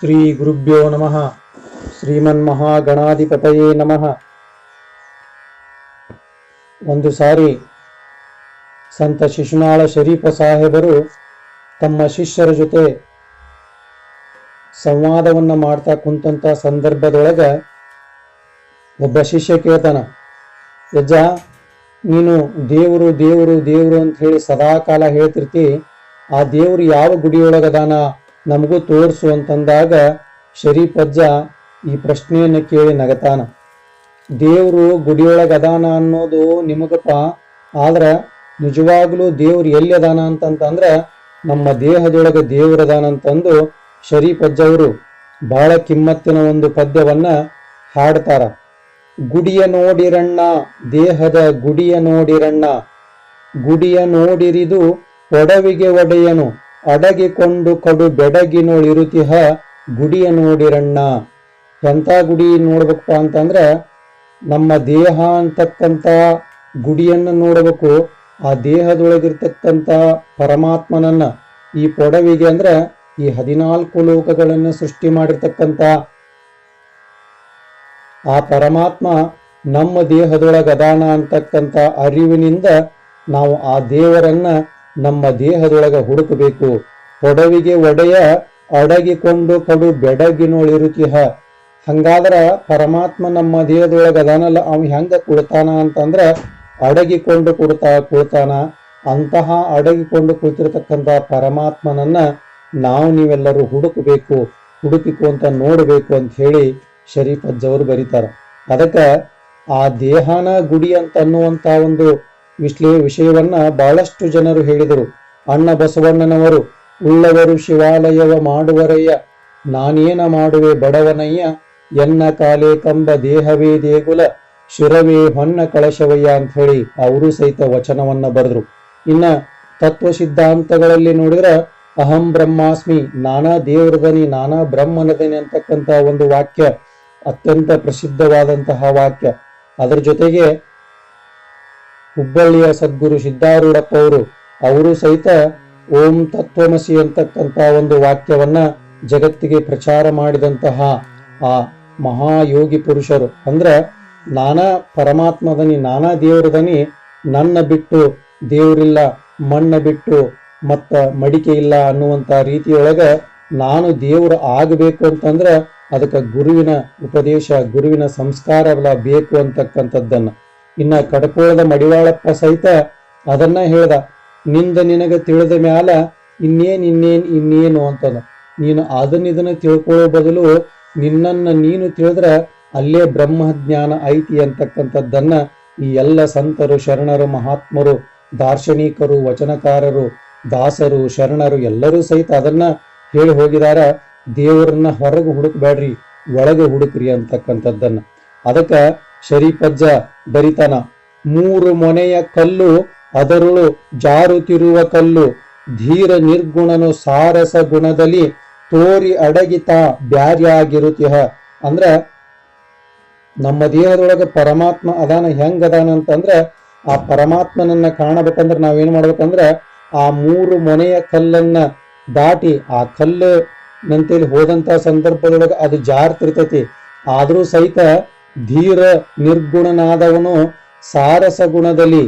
ಶ್ರೀ ಗುರುಭ್ಯೋ ನಮಃ. ಶ್ರೀಮನ್ ಶ್ರೀಮನ್ಮಹಾಗಣಾಧಿಪತಯೇ ನಮಃ. ಒಂದು ಸಾರಿ ಸಂತ ಶಿಶುನಾಳ ಶರೀಫ ಸಾಹೇಬರು ತಮ್ಮ ಶಿಷ್ಯರ ಜೊತೆ ಸಂವಾದವನ್ನು ಮಾಡ್ತಾ ಕುಂತಂತ ಸಂದರ್ಭದೊಳಗ ಒಬ್ಬ ಶಿಷ್ಯ ಕೇಳ್ತಾನ, ಯಜ್ಜ, ನೀನು ದೇವರು ದೇವರು ದೇವರು ಅಂತ ಹೇಳಿ ಸದಾಕಾಲ ಹೇಳ್ತಿರ್ತಿ, ಆ ದೇವರು ಯಾವ ಗುಡಿಯೊಳಗದಾನ? ನಮಗೂ ತೋರಿಸು ಅಂತಂದಾಗ ಶರೀಫಜ್ಜ ಈ ಪ್ರಶ್ನೆಯನ್ನು ಕೇಳಿ ನಗತಾನ. ದೇವರು ಗುಡಿಯೊಳಗೆ ಅದಾನ ಅನ್ನೋದು ನಿಮಗಪ್ಪ, ಆದ್ರೆ ನಿಜವಾಗಲೂ ದೇವ್ರು ಎಲ್ಲಿ ಅದಾನ ಅಂತಂತಂದ್ರೆ ನಮ್ಮ ದೇಹದೊಳಗೆ ದೇವರದಾನ ಅಂತಂದು ಶರೀಫಜ್ಜ ಅವರು ಬಹಳ ಕಿಮ್ಮತ್ತಿನ ಒಂದು ಪದ್ಯವನ್ನ ಹಾಡ್ತಾರ. ಗುಡಿಯ ನೋಡಿರಣ್ಣ, ದೇಹದ ಗುಡಿಯ ನೋಡಿರಣ್ಣ. ಗುಡಿಯ ನೋಡಿರಿದು ಒಡವಿಗೆ ಒಡೆಯನು. ಅಡಗಿಕೊಂಡು ಕಡು ಬೆಡಗಿನೊಳಿರುತಿಹ ಗುಡಿಯ ನೋಡಿರಣ್ಣ. ಎಂಥ ಗುಡಿ ನೋಡ್ಬೇಕಪ್ಪ ಅಂತಂದ್ರ, ನಮ್ಮ ದೇಹ ಅಂತಕ್ಕಂಥ ಗುಡಿಯನ್ನ ನೋಡಬೇಕು. ಆ ದೇಹದೊಳಗಿರ್ತಕ್ಕಂಥ ಪರಮಾತ್ಮನನ್ನ ಈ ಪೊಡವಿಗೆ ಅಂದ್ರ, ಈ ಹದಿನಾಲ್ಕು ಲೋಕಗಳನ್ನು ಸೃಷ್ಟಿ ಮಾಡಿರ್ತಕ್ಕಂಥ ಆ ಪರಮಾತ್ಮ ನಮ್ಮ ದೇಹದೊಳಗದಾನ ಅಂತಕ್ಕಂಥ ಅರಿವಿನಿಂದ ನಾವು ಆ ದೇವರನ್ನ ನಮ್ಮ ದೇಹದೊಳಗ ಹುಡುಕಬೇಕು. ಪೊಡವಿಗೆ ಒಡೆಯ ಅಡಗಿಕೊಂಡು ಕಡು ಬೆಡಗಿನೊಳಿರುತಿಹ ಹಂಗಾದ್ರ ಪರಮಾತ್ಮ ನಮ್ಮ ದೇಹದೊಳಗ ಅದಾನಲ್ಲ, ಅವ್ ಹೆಂಗ ಕುಡ್ತಾನ ಅಂತಂದ್ರ ಅಡಗಿಕೊಂಡು ಕುಡ್ತಾ ಕುಳ್ತಾನ. ಅಂತಹ ಅಡಗಿಕೊಂಡು ಕುಳಿತಿರ್ತಕ್ಕಂಥ ಪರಮಾತ್ಮನನ್ನ ನಾವು ನೀವೆಲ್ಲರೂ ಹುಡುಕಬೇಕು ಹುಡುಕಿಕೊಂತ ನೋಡಬೇಕು ಅಂತ ಹೇಳಿ ಶರೀಫ್ ಅಜ್ಜವರು ಬರೀತಾರ. ಅದಕ್ಕ ಆ ದೇಹನ ಗುಡಿ ಅಂತ ಅನ್ನುವಂತ ಒಂದು ವಿಶ್ಲೇ ವಿಷಯವನ್ನ ಬಹಳಷ್ಟು ಜನರು ಹೇಳಿದರು. ಅಣ್ಣ ಬಸವಣ್ಣನವರು, ಉಳ್ಳವರು ಶಿವಾಲಯವ ಮಾಡುವರಯ್ಯ, ನಾನೇನ ಮಾಡುವೆ ಬಡವನಯ್ಯ, ಎನ್ನ ಕಾಲೇ ಕಂಬ ದೇಹವೇ ದೇಗುಲ, ಶಿರವೇ ಹೊನ್ನ ಕಳಶವಯ್ಯ ಅಂತ ಹೇಳಿ ಅವರು ಸಹಿತ ವಚನವನ್ನ ಬರೆದ್ರು. ಇನ್ನ ತತ್ವ ಸಿದ್ಧಾಂತಗಳಲ್ಲಿ ನೋಡಿದ್ರೆ ಅಹಂ ಬ್ರಹ್ಮಾಸ್ಮಿ, ನಾನಾ ದೇವರದನಿ ನಾನಾ ಬ್ರಹ್ಮನದನಿ ಅಂತಕ್ಕಂತ ಒಂದು ವಾಕ್ಯ ಅತ್ಯಂತ ಪ್ರಸಿದ್ಧವಾದಂತಹ ವಾಕ್ಯ. ಅದರ ಜೊತೆಗೆ ಹುಬ್ಬಳ್ಳಿಯ ಸದ್ಗುರು ಸಿದ್ಧಾರೂಢಪ್ಪ ಅವರು ಅವರು ಸಹಿತ ಓಂ ತತ್ವಮಸಿ ಅಂತಕ್ಕಂಥ ಒಂದು ವಾಕ್ಯವನ್ನ ಜಗತ್ತಿಗೆ ಪ್ರಚಾರ ಮಾಡಿದಂತಹ ಆ ಮಹಾಯೋಗಿ ಪುರುಷರು. ಅಂದ್ರೆ ನಾನಾ ಪರಮಾತ್ಮದನಿ ನಾನಾ ದೇವರದನಿ ನನ್ನ ಬಿಟ್ಟು ದೇವರಿಲ್ಲ, ಮಣ್ಣ ಬಿಟ್ಟು ಮತ್ತ ಮಡಿಕೆ ಇಲ್ಲ ಅನ್ನುವಂತ ರೀತಿಯೊಳಗ ನಾನು ಆಗಬೇಕು ಅಂತಂದ್ರೆ ಅದಕ್ಕೆ ಗುರುವಿನ ಉಪದೇಶ, ಗುರುವಿನ ಸಂಸ್ಕಾರ ಬೇಕು ಅಂತಕ್ಕಂಥದ್ದನ್ನ. ಇನ್ನ ಕಡಪೋಳದ ಮಡಿವಾಳಪ್ಪ ಸಹಿತ ಅದನ್ನ ಹೇಳ್ದ, ನಿಂದ ನಿನಗೆ ತಿಳಿದ ಮ್ಯಾಲ ಇನ್ನೇನ್ ಇನ್ನೇನ್ ಇನ್ನೇನು ಅಂತದ. ನೀನು ಅದನ್ನ ಇದನ್ನ ತಿಳ್ಕೊಳ್ಳೋ ಬದಲು ನಿನ್ನನ್ನ ನೀನು ತಿಳಿದ್ರ ಅಲ್ಲೇ ಬ್ರಹ್ಮ ಜ್ಞಾನ ಐತಿ ಅಂತಕ್ಕಂಥದ್ದನ್ನ ಈ ಎಲ್ಲ ಸಂತರು, ಶರಣರು, ಮಹಾತ್ಮರು, ದಾರ್ಶನಿಕರು, ವಚನಕಾರರು, ದಾಸರು, ಶರಣರು ಎಲ್ಲರೂ ಸಹಿತ ಅದನ್ನ ಹೇಳಿ ಹೋಗಿದಾರ. ದೇವರನ್ನ ಹೊರಗೆ ಹುಡುಕ್ಬೇಡ್ರಿ, ಒಳಗೆ ಹುಡುಕ್ರಿ ಅಂತಕ್ಕಂಥದ್ದನ್ನ. ಅದಕ್ಕ ಶರೀಫಜ್ಜ ಬರಿತನ. ಮೂರು ಮೊನೆಯ ಕಲ್ಲು ಅದರುಳು ಜಾರುತ್ತಿರುವ ಕಲ್ಲು. ಧೀರ ನಿರ್ಗುಣನು ಸಾರಸ ಗುಣದಲ್ಲಿ ತೋರಿ ಅಡಗಿತ ಬ್ಯಾರ್ಯಾಗಿರುತ್ತಿಹ ಅಂದ್ರ ನಮ್ಮ ದೇಹದೊಳಗೆ ಪರಮಾತ್ಮ ಅದಾನ ಹೆಂಗ ಅದಾನ ಅಂತಂದ್ರ ಆ ಪರಮಾತ್ಮನನ್ನ ಕಾಣಬೇಕಂದ್ರ ನಾವೇನ್ ಮಾಡ್ಬೇಕಂದ್ರ ಆ ಮೂರು ಮೊನೆಯ ಕಲ್ಲನ್ನ ದಾಟಿ ಆ ಕಲ್ಲು ನಂತೇಳಿ ಹೋದಂತ ಸಂದರ್ಭದೊಳಗೆ ಅದು ಜಾರ್ತಿರ್ತೈತಿ. ಆದ್ರೂ ಸಹಿತ ಧೀರ ನಿರ್ಗುಣನಾದವನು ಸಾರಸ ಗುಣದಲ್ಲಿ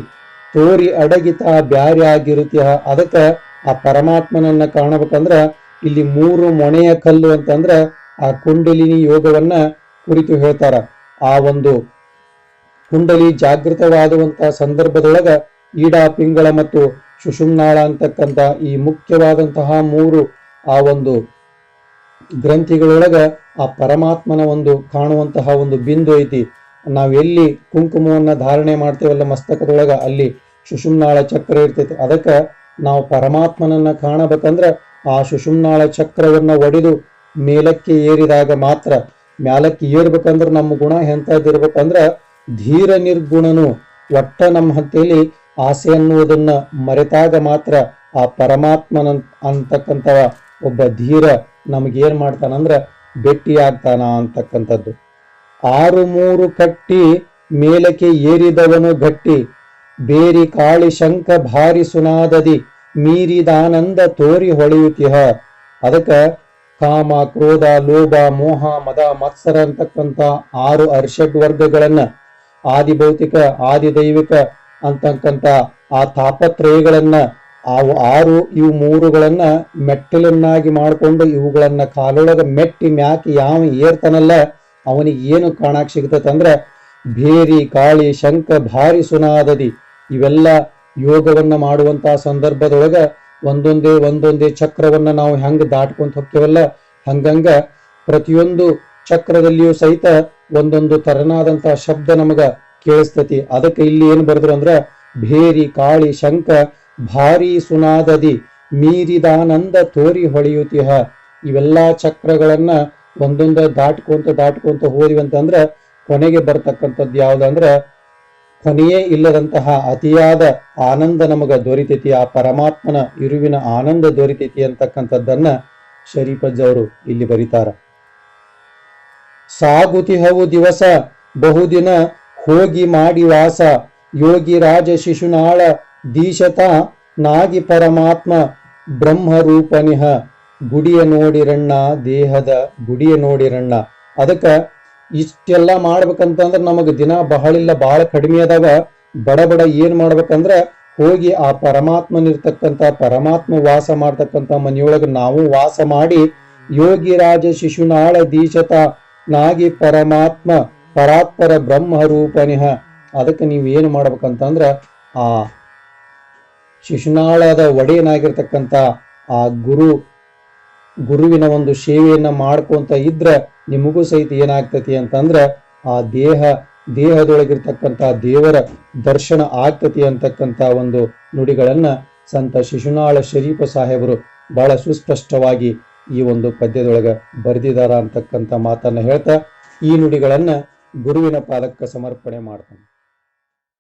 ತೋರಿ ಅಡಗಿತ ಬ್ಯಾರಿ ಆಗಿರುತ್ತೆ ಅದಕ್ಕೆ ಆ ಪರಮಾತ್ಮನನ್ನ ಕಾಣಬೇಕಂದ್ರ ಇಲ್ಲಿ ಮೂರು ಮೊಣೆಯ ಕಲ್ಲು ಅಂತಂದ್ರ ಆ ಕುಂಡಲಿನಿ ಯೋಗವನ್ನ ಕುರಿತು ಹೇಳ್ತಾರ. ಆ ಒಂದು ಕುಂಡಲಿ ಜಾಗೃತವಾದುವಂತ ಸಂದರ್ಭದೊಳಗ ಈಡಾ ಪಿಂಗಳ ಮತ್ತು ಶುಶುಮ್ನಾಳ ಅಂತಕ್ಕಂಥ ಈ ಮುಖ್ಯವಾದಂತಹ ಮೂರು ಆ ಒಂದು ಗ್ರಂಥಿಗಳೊಳಗ ಆ ಪರಮಾತ್ಮನ ಒಂದು ಕಾಣುವಂತಹ ಒಂದು ಬಿಂದು ಐತಿ. ನಾವ್ ಎಲ್ಲಿ ಕುಂಕುಮವನ್ನ ಧಾರಣೆ ಮಾಡ್ತೇವಲ್ಲ ಮಸ್ತಕದೊಳಗ, ಅಲ್ಲಿ ಸುಷುಮ್ನಾಳ ಚಕ್ರ ಇರ್ತೈತಿ. ಅದಕ್ಕ ನಾವು ಪರಮಾತ್ಮನನ್ನ ಕಾಣಬೇಕಂದ್ರ ಆ ಸುಷುಮ್ನಾಳ ಚಕ್ರವನ್ನ ಒಡೆದು ಮೇಲಕ್ಕೆ ಏರಿದಾಗ ಮಾತ್ರ, ಮ್ಯಾಲಕ್ಕೆ ಏರ್ಬೇಕಂದ್ರ ನಮ್ಮ ಗುಣ ಎಂತದಿರ್ಬೇಕಂದ್ರ ಧೀರ ನಿರ್ಗುಣನು ಒಟ್ಟ ನಮ್ಮ ಹಂತೇಲಿ ಆಸೆ ಅನ್ನುವುದನ್ನ ಮರೆತಾಗ ಮಾತ್ರ ಆ ಪರಮಾತ್ಮನ ಅಂತಕ್ಕಂಥವ ಒಬ್ಬ ಧೀರ ನಮಗೇನ್ ಮಾಡ್ತಾನಂದ್ರ ಬೆಟ್ಟಿ ಆಗ್ತಾನ ಅಂತಕ್ಕಂಥದ್ದು. ಆರು ಮೂರು ಕಟ್ಟಿ ಮೇಲಕ್ಕೆ ಏರಿದವನು ಗಟ್ಟಿ. ಬೇರಿ ಕಾಳಿ ಶಂಖ ಭಾರಿ ಸುನಾದದಿ, ಮೀರಿದಾನಂದ ತೋರಿ ಹೊಳೆಯುತ್ತಿಹ ಅದಕ್ಕ ಕಾಮ, ಕ್ರೋಧ, ಲೋಭ, ಮೋಹ, ಮದ, ಮತ್ಸರ ಅಂತಕ್ಕಂಥ ಆರು ಅರ್ಷಡ್ ವರ್ಗಗಳನ್ನ ಆದಿಭೌತಿಕ ಭೌತಿಕ ಆದಿ ದೈವಿಕ ಅಂತಕ್ಕಂಥ ಆ ತಾಪತ್ರಯಗಳನ್ನ ಆ ಆರು, ಇವು ಮೂರುಗಳನ್ನ ಮೆಟ್ಟಲನ್ನಾಗಿ ಮಾಡಿಕೊಂಡು ಇವುಗಳನ್ನ ಕಾಲೊಳಗ ಮೆಟ್ಟಿ ಮ್ಯಾಕಿ ಯಾವ ಏರ್ತಾನಲ್ಲ, ಅವನಿಗೆ ಏನು ಕಾಣಕ್ಕೆ ಸಿಗ್ತದೆ ಅಂದ್ರೆ ಭೇರಿ, ಕಾಳಿ ಶಂಕ ಭಾರಿ ಸುನಾದದಿ. ಇವೆಲ್ಲ ಯೋಗವನ್ನ ಮಾಡುವಂತಹ ಸಂದರ್ಭದೊಳಗ ಒಂದೊಂದೇ ಒಂದೊಂದೇ ಚಕ್ರವನ್ನ ನಾವು ಹೆಂಗ್ ದಾಟ್ಕೊಂತ ಹೋಗ್ತೇವಲ್ಲ, ಹಂಗಂಗ ಪ್ರತಿಯೊಂದು ಚಕ್ರದಲ್ಲಿಯೂ ಸಹಿತ ಒಂದೊಂದು ತರನಾದಂತಹ ಶಬ್ದ ನಮಗ ಕೇಳಿಸ್ತತಿ. ಅದಕ್ಕೆ ಇಲ್ಲಿ ಏನ್ ಬರೆದ್ರು ಅಂದ್ರ ಭೇರಿ, ಕಾಳಿ ಶಂಕ ಭಾರಿ ಸುನಾದದಿ ಮೀರಿದಾನಂದ ತೋರಿ ಹೊಳೆಯುತಿಹ. ಇವೆಲ್ಲಾ ಚಕ್ರಗಳನ್ನ ಒಂದೊಂದ ದಾಟ್ಕೊಂತ ದಾಟ್ಕೊಂತ ಅಂತಂದ್ರೆ ಕೊನೆಗೆ ಬರ್ತಕ್ಕಂಥದ್ದು ಯಾವ್ದಂದ್ರ ಕೊನೆಯೇ ಇಲ್ಲದಂತಹ ಅತಿಯಾದ ಆನಂದ ನಮಗ ದೊರಿತೈತಿ, ಆ ಪರಮಾತ್ಮನ ಇರುವಿನ ಆನಂದ ದೊರಿತೈತಿ ಅಂತಕ್ಕಂಥದ್ದನ್ನ ಶರೀಫಜ್ ಅವರು ಇಲ್ಲಿ ಬರೀತಾರ. ಸಾಗುತಿಹವು ದಿವಸ ಬಹುದಿನ ಹೋಗಿ ಮಾಡಿ ವಾಸ, ಯೋಗಿ ರಾಜ ಶಿಶುನಾಳ ದೀಶತ ನಾಗಿ ಪರಮಾತ್ಮ ಬ್ರಹ್ಮರೂಪನಿಹ. ಗುಡಿಯ ನೋಡಿರಣ್ಣ ದೇಹದ ಗುಡಿಯ ನೋಡಿರಣ್ಣ ಅದಕ್ಕೆ ಇಷ್ಟೆಲ್ಲ ಮಾಡ್ಬೇಕಂತಂದ್ರೆ ನಮಗೆ ದಿನ ಬಹಳ ಇಲ್ಲ ಬಹಳ ಕಡಿಮೆ ಅದಾವ. ಬಡ ಬಡ ಏನು ಮಾಡ್ಬೇಕಂದ್ರೆ ಹೋಗಿ ಆ ಪರಮಾತ್ಮನಿರ್ತಕ್ಕಂಥ, ಪರಮಾತ್ಮ ವಾಸ ಮಾಡ್ತಕ್ಕಂಥ ಮನೆಯೊಳಗೆ ನಾವು ವಾಸ ಮಾಡಿ ಯೋಗಿ ರಾಜ ಶಿಶುನಾಳ ದೀಶತ ನಾಗಿ ಪರಮಾತ್ಮ ಪರಾತ್ಪರ ಬ್ರಹ್ಮ ರೂಪನಿಹ ಅದಕ್ಕೆ ನೀವು ಏನು ಮಾಡ್ಬೇಕಂತಂದ್ರ ಆ ಶಿಶುನಾಳದ ಒಡೆಯನಾಗಿರ್ತಕ್ಕಂಥ ಆ ಗುರು, ಗುರುವಿನ ಒಂದು ಸೇವೆಯನ್ನ ಮಾಡ್ಕೊಂತ ಇದ್ರೆ ನಿಮಗೂ ಸಹಿತ ಏನಾಗ್ತತಿ ಅಂತಂದ್ರ ಆ ದೇಹ, ದೇಹದೊಳಗಿರ್ತಕ್ಕಂಥ ದೇವರ ದರ್ಶನ ಆಗ್ತತಿ ಅಂತಕ್ಕಂಥ ಒಂದು ನುಡಿಗಳನ್ನ ಸಂತ ಶಿಶುನಾಳ ಶರೀಫ ಸಾಹೇಬರು ಬಹಳ ಸುಸ್ಪಷ್ಟವಾಗಿ ಈ ಒಂದು ಪದ್ಯದೊಳಗೆ ಬರೆದಿದಾರ ಅಂತಕ್ಕಂಥ ಮಾತನ್ನ ಹೇಳ್ತಾ ಈ ನುಡಿಗಳನ್ನ ಗುರುವಿನ ಪಾದಕ್ಕೆ ಸಮರ್ಪಣೆ ಮಾಡ್ತಾನೆ.